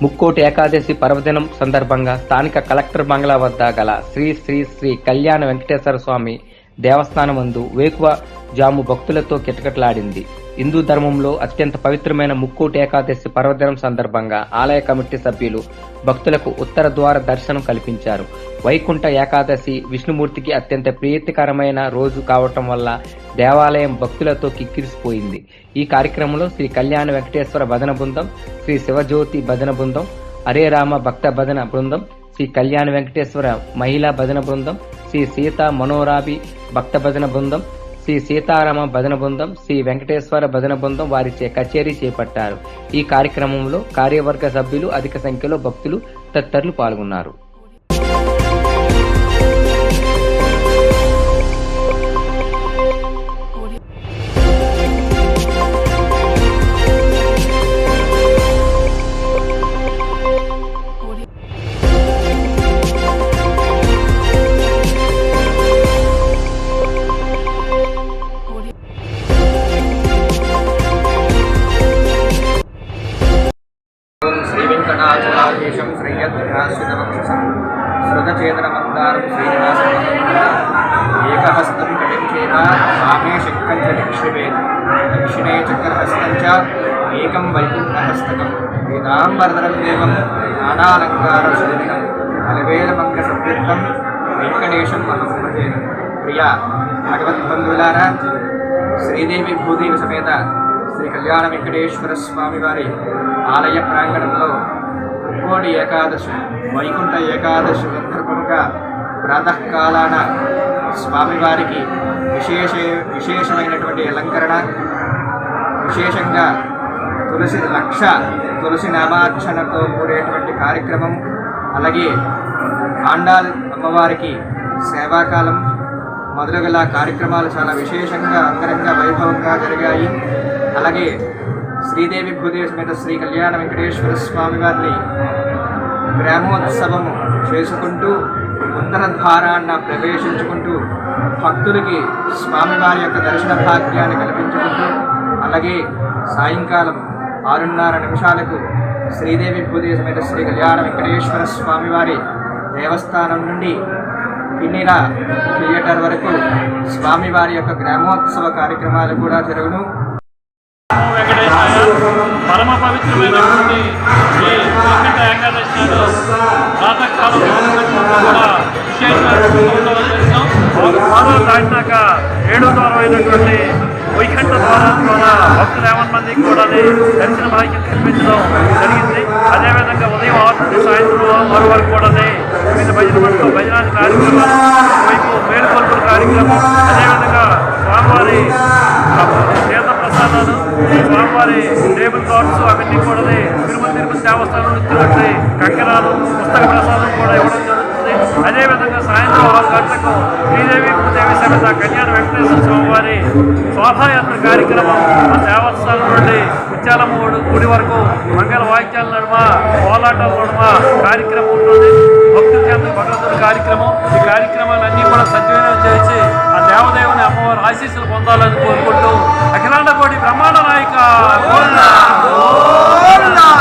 ముక్కోటి ఏకాదశి పర్వదినం సందర్భంగా స్థానిక కలెక్టర్ బంగ్లా వద్ద గల శ్రీ శ్రీ శ్రీ కళ్యాణ వెంకటేశ్వర స్వామి దేవస్థానమందు వేకువ జాము భక్తులతో కిటకిటలాడింది. హిందూ ధర్మంలో అత్యంత పవిత్రమైన ముక్కోటి ఏకాదశి పర్వదినం సందర్భంగా ఆలయ కమిటీ సభ్యులు భక్తులకు ఉత్తర ద్వార దర్శనం కల్పించారు. వైకుంఠ ఏకాదశి విష్ణుమూర్తికి అత్యంత ప్రీతికరమైన రోజు కావటం వల్ల దేవాలయం భక్తులతో కిక్కిరిసిపోయింది. ఈ కార్యక్రమంలో శ్రీ కళ్యాణ వెంకటేశ్వర భజన బృందం శ్రీ శివజ్యోతి భజన బృందం హరే రామ భక్త భజన బృందం శ్రీ కళ్యాణ వెంకటేశ్వర మహిళా భజన బృందం శ్రీ సీతా మనోరాభి భక్త భజన బృందం శ్రీ సీతారామ భజన బృందం శ్రీ వెంకటేశ్వర భజన బృందం వారిచే కచేరీ చేపట్టారు. ఈ కార్యక్రమంలో కార్యవర్గ సభ్యులు అధిక సంఖ్యలో భక్తులు తదితరులు పాల్గొన్నారు. వెంకటాచలాదేశం శ్రీ శృతచేతనమందారం శ్రీనివాసం ఏకహస్తం కటించేత వామే శక్తం చ దక్షిణే చక్రహస్తంచ ఏకం వైకుంఠహస్తకం. వేదాంబరదరం దేవం నానాలంకారశోభినం అలవేలమంగ సంయుక్తం వెంకటేశం అహం ప్రియా భగవద్బంధువులారా శ్రీదేవి భూదేవి సమేత శ్రీ కళ్యాణ వెంకటేశ్వర స్వామి వారి ఆలయ ప్రాంగణంలో ముక్కోడి ఏకాదశి వైకుంఠ ఏకాదశి సందర్భముగా ప్రాతకాలాన స్వామివారికి విశేష విశేషమైనటువంటి అలంకరణ విశేషంగా తులసి లక్ష తులసి నామార్చనతో కూడేటువంటి కార్యక్రమం అలాగే ఆండాల్ అమ్మవారికి సేవాకాలం మొదలుగల కార్యక్రమాలు చాలా విశేషంగా అంగరంగ వైభవంగా జరిగాయి. అలాగే శ్రీదేవి భూదేవి మీద శ్రీ కళ్యాణ వెంకటేశ్వర స్వామి వారిని గ్రామోత్సవము చేసుకుంటూ ఉత్తర ద్వారాన్న ప్రవేశించుకుంటూ భక్తులకి స్వామివారి యొక్క దర్శన భాగ్యాన్ని కల్పించుకుంటూ అలాగే సాయంకాలం ఆరున్నర నిమిషాలకు శ్రీదేవి భూదేవి సమేత శ్రీ కళ్యాణ వెంకటేశ్వర స్వామివారి దేవస్థానం నుండి పిన్నిల థియేటర్ వరకు స్వామివారి యొక్క గ్రామోత్సవ కార్యక్రమాలు కూడా జరుగును. వెంకటేశ్వర పరమ పవిత్రమైనటువంటి ఈ వెంకట ఏకాదశి నాడు ప్రాతకాలం కూడా విశేషమైనటువంటి దాటినాక ఏడో ద్వారం అయినటువంటి వైకుంఠ ద్వారం ద్వారా భక్తులు ఏమన్ మందికి కూడా దర్శన భాగ్యం కల్పించడం జరిగింది. అదేవిధంగా ఉదయం ఆరు నుండి సాయంత్రం ఆరు వరకు కూడా వివిధ భజన మండలం భజనాది కార్యక్రమం వైపు మేలుకొల్పుల కార్యక్రమం. అదేవిధంగా స్వామివారి టేబుల్ అవన్నీ కూడా తిరుమల తిరుపతి దేవస్థానం నుంచి వచ్చి కంకణాలు పుస్తక ప్రసాదం కూడా ఇవ్వడం జరుగుతుంది. అదేవిధంగా సాయంత్రం ఆరు గంటలకు శ్రీదేవి భూదేవి సమేత కళ్యాణ వెంకటేశ్వర స్వామివారి శోభాయాత్ర కార్యక్రమం ఆ దేవస్థానం నుండి ముత్యాలమ్మ గుడి- గుడి వరకు మంగళ వాయిద్యాల నడుమ కోలాటాల నడుమ కార్యక్రమం ఉంటుంది భక్తుల చేత భగవంతుడి కార్యక్రమం. ఈ కార్యక్రమాలన్నీ కూడా సద్వినియోగం చేసి ఆ దేవదేవుని అమ్మవారి ఆశీస్సులు పొందాలని కోరుకుంటూ అఖిలాండ కోటి బ్రహ్మాండ সরকার